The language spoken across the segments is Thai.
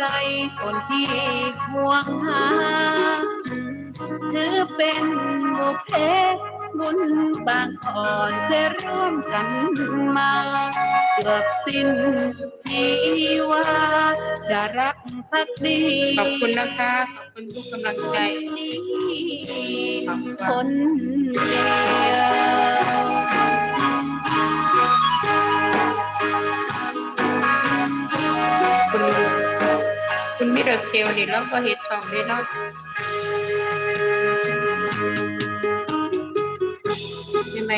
ใจคนที่ห่วงหา ถือเป็นบุพเพบุญบางอ่อนจะร่วมกันมาเกือบสิ้นชีวาจะรักพักดีขอบคุณนะคะ ขอบคุณทุกกำลังใจนี้ขอบคุณคนเดียว มิราเคลนี่แล้วก็เฮ็ดช่องด้วยเนาะใช่ไหม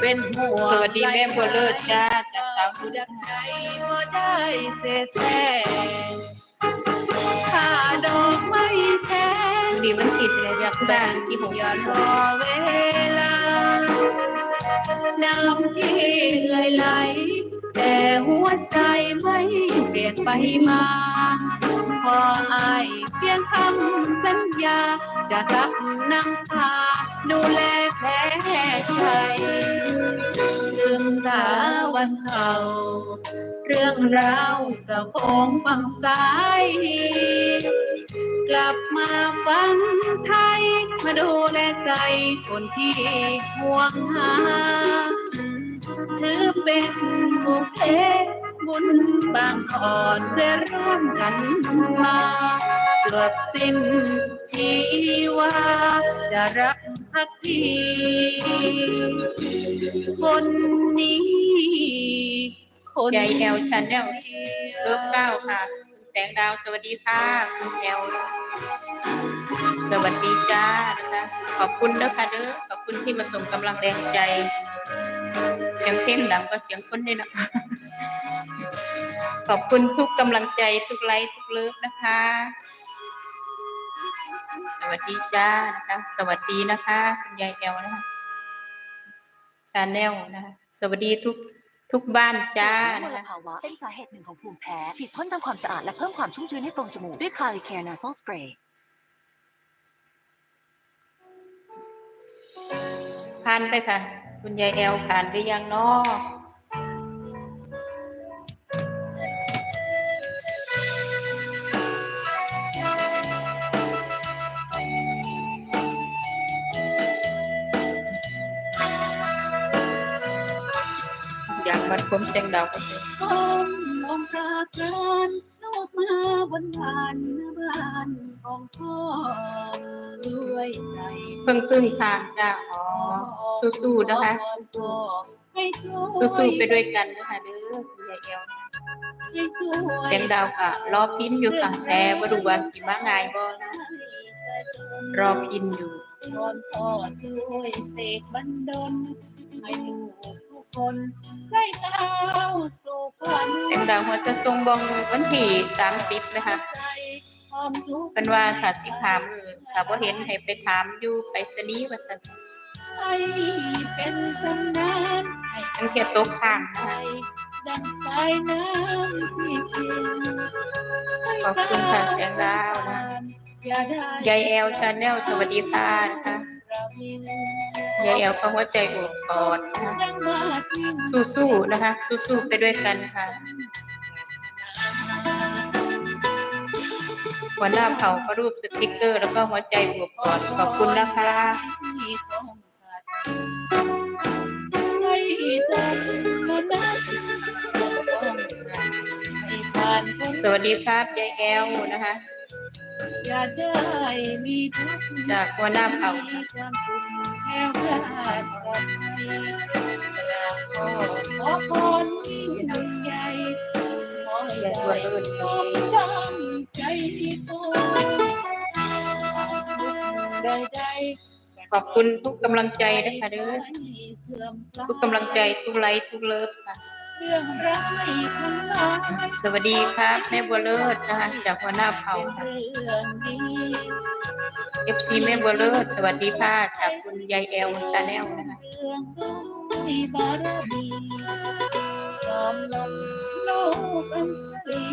เป็นห่วงสวัสดีแม่บัวเลิศจ้าจากสาวผู้ผู้ดักใจบ่ได้เสียแสถ้าดอกไม่แท้ ดีมันติดเลยอยากแบ่ได้งที่ผมอย่ารอเวลา น้ำที่เอ่ยไหล แต่หัวใจไม่เปลี่ยนไปมาขออายเพียงคำสัญญา จะรักนำพาดูแลแผลใจลืมตาวันเก่าเรื่องราวสะพงฟังสาย กลับมาฟังไทย มาดูแลใจคนที่ห่วงหา ถือเป็นบุพเพบุญบางอ่อนจะร่วมกันมาเกือบสิ้นชีวาจะรักพักดีคนนี้ คนยายแอลชันแนลเลิฟเก้าค่ะ สงดาว สวัสดีค่ะคุณแอลสวัสดีจ้านะคะขอบคุณเด้อค่ะเด้อขอบคุณที่มาส่งกำลังแรงใจ เสียงเพลงดังก็เสียงคนนี่นะขอบคุณทุกกำลังใจทุกไลค์ทุกเลิฟนะคะ สวัสดีจ้านะคะ สวัสดีนะคะ คุณยายแอลนะคะชาแนลนะคะ สวัสดีทุก ทุกบ้านจ้าและมนะลคะภาวะเป็นสาเหตุหนึ่งของภูมิแพ้ ฉีดพ่นทำความสะอาดและเพิ่มความชุ่มชื้นให้โพรงจมูก ด้วยคาริแคร์นาโซสเปรย์ผ่านไปค่ะ คุณยายแอลผ่านหรือยังเนาะ อยากมัดผมเสียงดาวก็เสียงก้มมองตาพรานนอกมาบนบานหน้าบ้านของพ่อด้วยใจเพิ่งพึ่งทางจ้าอ๋อสู้ๆนะคะให้ช่วยสู้ๆไปด้วยกันนะคะเด้อคุณยายแอลให้ช่วยเสียงดาวค่ะรอพิมพ์อยู่ค่ะแต่บ่รู้ว่าสิมาง่ายบ่นะรอพิมพ์อยู่วอนพ่อช่วยเสกบันดลให้ลูกทุก คนได้ก้าวสู่ฝันเสียงดาวหัวจะทรงบองวันที่30นะคะใจความทุกข์เป็นว่าถ้าสิถามมือถ้าบ่เห็นให้ไปถามอยู่ไปรษณีย์ว่าซั่นให้เป็นสำนานให้ตั้งแต่ตกข้างนะใจคะดังสายน้ำที่เพียงขอบคุณค่ะเสียงดาวนะอย่าได้ยายแอลชาแนลสวัสดีค่ะนะคะ ประวิงยายแอลเขาหัวใจอบกอดนะคะยังมาทิ้งสู้ๆนะคะ สู้ๆไปด้วยกันค่ะ หัวหน้าเผ่าก็รูปสติกเกอร์ แล้วก็หัวใจบวกกอดขอบคุณนะคะสวัสดีครับยายแอลนะคะ อย่าได้มีทุกข์จากหัวหน้าเผ่ามีความสุขแค่พลาดปลอดภัยขอพรที่ยิ่งใหญ่ขอให้ได้บัวเลิศสมดังใจที่ตัวได้ได้ขอบคุณทุกกำลังใจนะคะเด้อทุกกำลังใจทุกไลค์ทุกเลิฟค่ะ เรื่องร้ายทั้งหลายสวัสดีครับแม่บัวเลิศนะคะจากหัวหน้าเผ่าเป็นค่ะเรื่องดี FC แม่บัวเลิศสวัสดีค่ะจากคุณยายแอลชาแนลนะคะเรื่องร้ายบารมียอมลงโลกอันตรี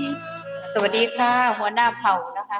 สวัสดีค่ะหัวหน้าเผ่านะคะ